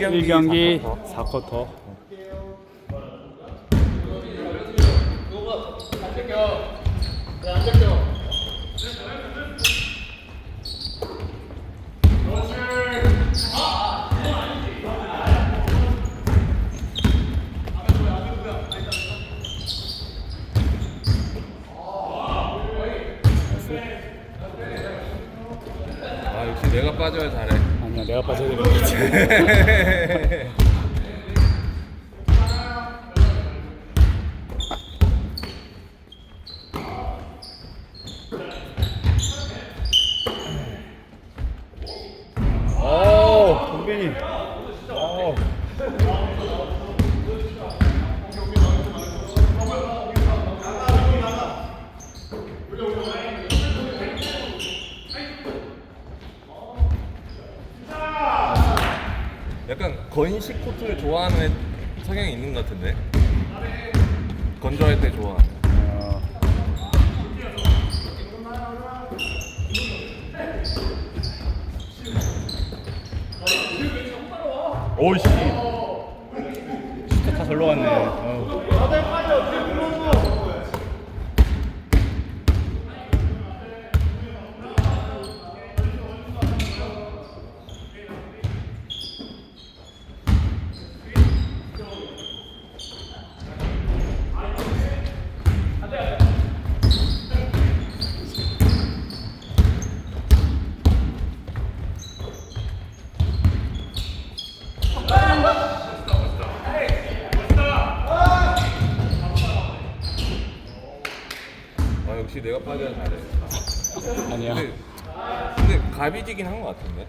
1경기, 1경기 4쿼터. 4쿼터. 아 역시 내가 빠져야 잘해. 내가 빠져야 되는 거지. 오, 동빈이. 오. 약간 건식 코트를 좋아하는 애- 성향이 있는 것 같은데. 건조할 때. 어, 오이씨. 진짜 다 절로 갔네. 어. 아 역시 내가 빠져야 잘해. 아니야. 근데 근데 가비지긴 한 것 같은데.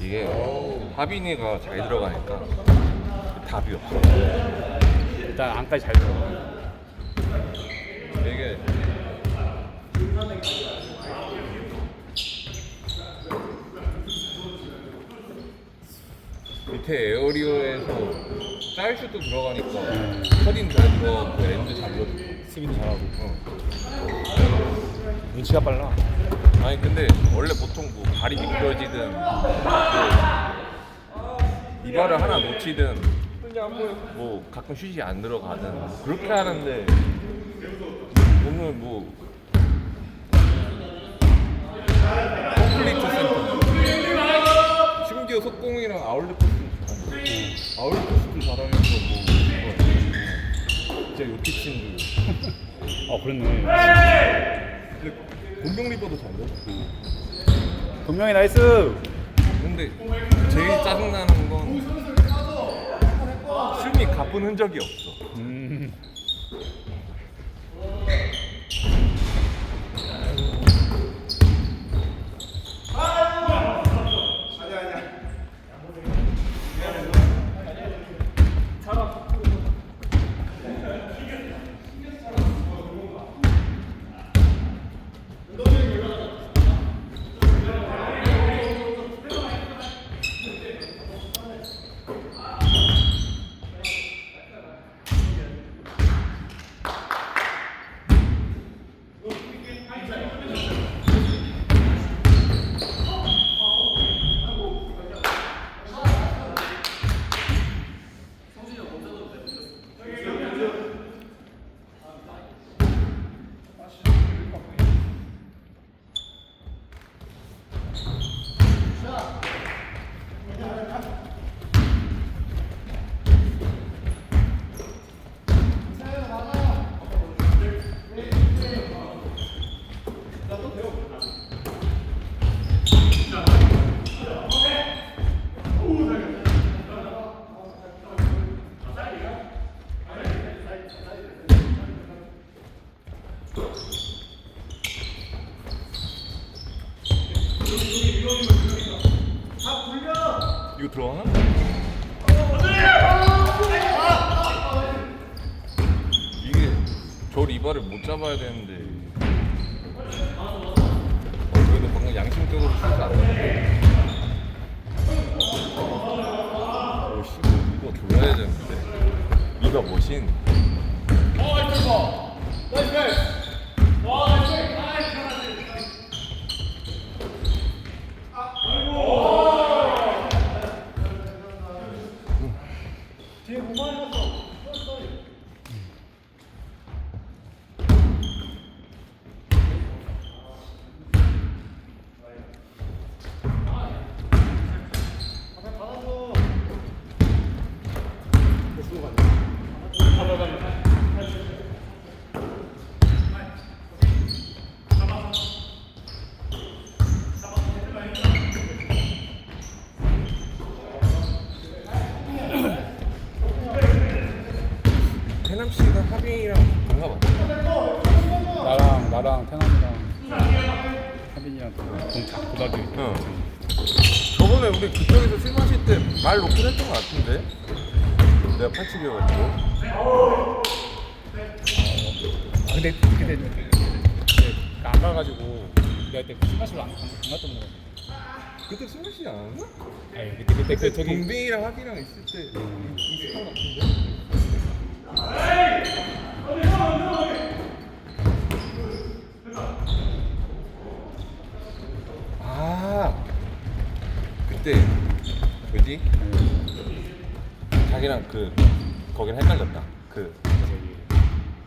이게 하빈이가 잘 들어가니까 답이 없어. 일단 안까지 잘 들어. 이게 밑에 에어리어에서 짤 슛도 들어가니까 커딩 잘 들어가고 렌즈 잘 넣고 수비도 잘하고. 어. 눈치가 빨라. 아니 근데 원래 보통 뭐 발이 미끄러지든 뭐 이발을 하나 놓치든 뭐 가끔 슛이 안 들어가든 뭐 그렇게 하는데 오늘 뭐 컴플리트 센터 심지어 속공이랑 아울렛 잘하고 아울렛 패스도 잘하면서 뭐 진짜 요티친 줄어 그렇네. 근데 공격 리버도 잘 넣어 동명이 나이스. 근데 제일 짜증나는 건 슛이 가쁜 흔적이 없어. 음. 이거 들어가나? 이게 저 리바를 못 잡아야 되는데. 어, 그래도 방금 양심적으로 슛이 안 나왔네. 오, 이거 거 졸라야 되는데 이가 멋인 해남 씨가 하빈이랑 반가 봤어. 나랑 나랑 태남이랑 하빈이랑 그 저번에 우리 그쪽에서 술 마실 때 말 놓긴 했던 것 같은데. 내가 87이어가지고. 아 근데 근데 그때 안 가가지고 내가 그때 술 마시러 안, 안, 안 갔던 거. 그때 술 마시지 않았나? 아니 그때 그때 그 저기 동빈이랑 하빈이랑 있을 때 음, 있었던 것 같은데. 아 그때 뭐지? 그 거긴 헷갈렸다. 그 저기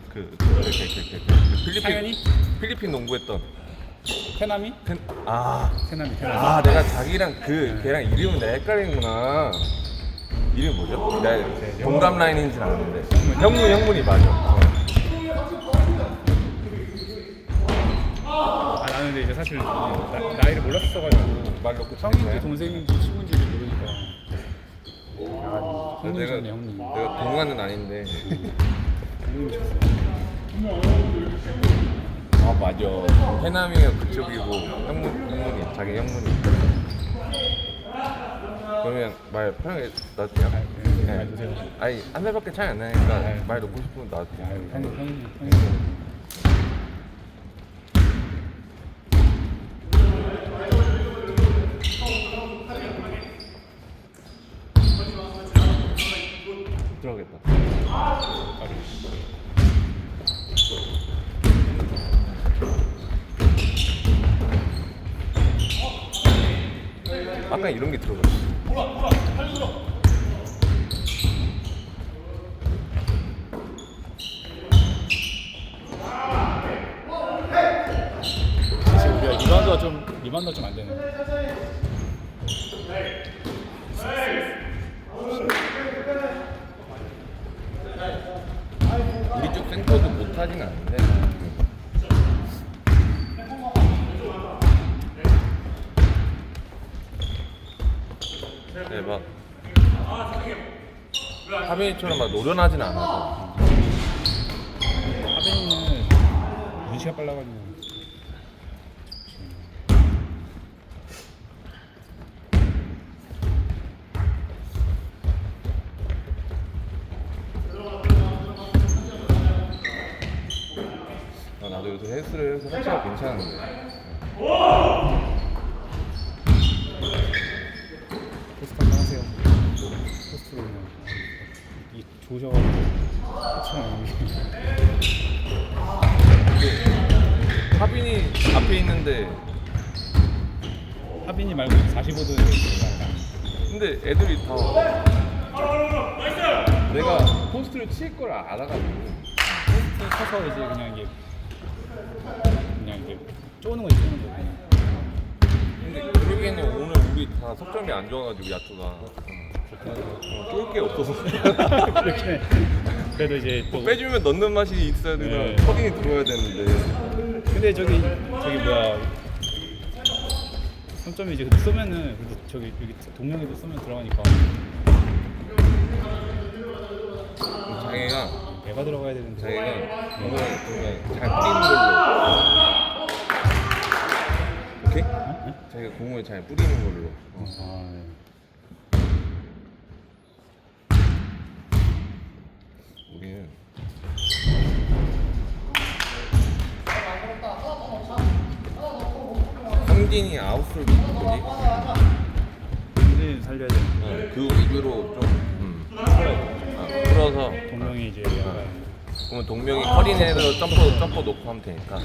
그, 그, 그, 그, 그, 그, 그 필리핀 상현이? 필리핀 농구했던. 태남이 그, 아, 태남이 태남이 아 내가 자기랑 그 걔랑 이름은 내가 헷갈리는구나. 이름 뭐죠? 내가 동갑 라인인지는 아는데. 형문 형문이 맞아. 어. 아 나는 근데 이제 사실 나, 나이를 몰랐어가지고. 말 놓고 형인지 동생인지 친구인지 모르니까 아, 내가 형님이셨네 형님 내가 동갑은 아닌데 아 맞아 해남이가 그쪽이고 형문 형문이 자기 형문이 그러면 말 편하게 놔도 돼요? 네, 말 놓으세요. 아니 한 살밖에 차이 안 나니까 네. 말 놓고 싶으면 놔도 아, 돼요 형, 형, 형님 이런 게 들어갔어 사실 우리가 리바운드가 좀 리바운드가 좀 안 되네 우리 쪽 센터도 못하진 않는데 네, 막 하빈이처럼 막 노련하진 않아서. 하빈이는 눈치가 빨라가지고. 아, 나도 요새 헬스를 해서 헬스가 괜찮은데. 포스트 한번 하세요. 포스트로 그냥 이 조져가지고. 그치만 근데 하빈이 앞에 있는데. 하빈이 말고 45도 약간 근데 애들이 다. 내가 포스트를 칠 걸 알아가지고. 포스트 쳐서 이제 그냥 이게 그냥 이게 쪼는 거거 그냥 근데 그러기에는 오늘 우리 다 석점이 안 좋아가지고 야투가. 어, 쫄게 없어서. 그렇게. 그래도 이제 또 빼주면 넣는 맛이 있어야 되나. 네. 터딩이 들어야 되는데. 근데 저기 저기 뭐야. 3점이 이제 근데 쏘면은 근데 저기 여기 동영이도 쏘면 들어가니까. 자기가. 배가 들어가야 되는데. 자기가 그냥 잘 뿌리는 걸로. 오케이? 자기가 공을 잘 뿌리는 걸로. 어. 아, 네. 성진이 아웃솔 뭐지? 근데 살려야 돼. 어, 그 위주로 좀 음. 있어서 동명이 이제 약간 그러면 동명이 커리네로 점프 점프 놓고 하면 되니까.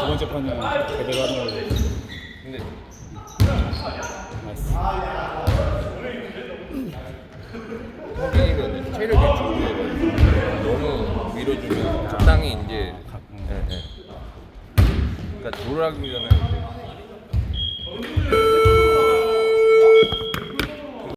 두 번째 판은 제대로 하는 걸로 적당히 이제 예, 예. 그러니까 돌아가기 전에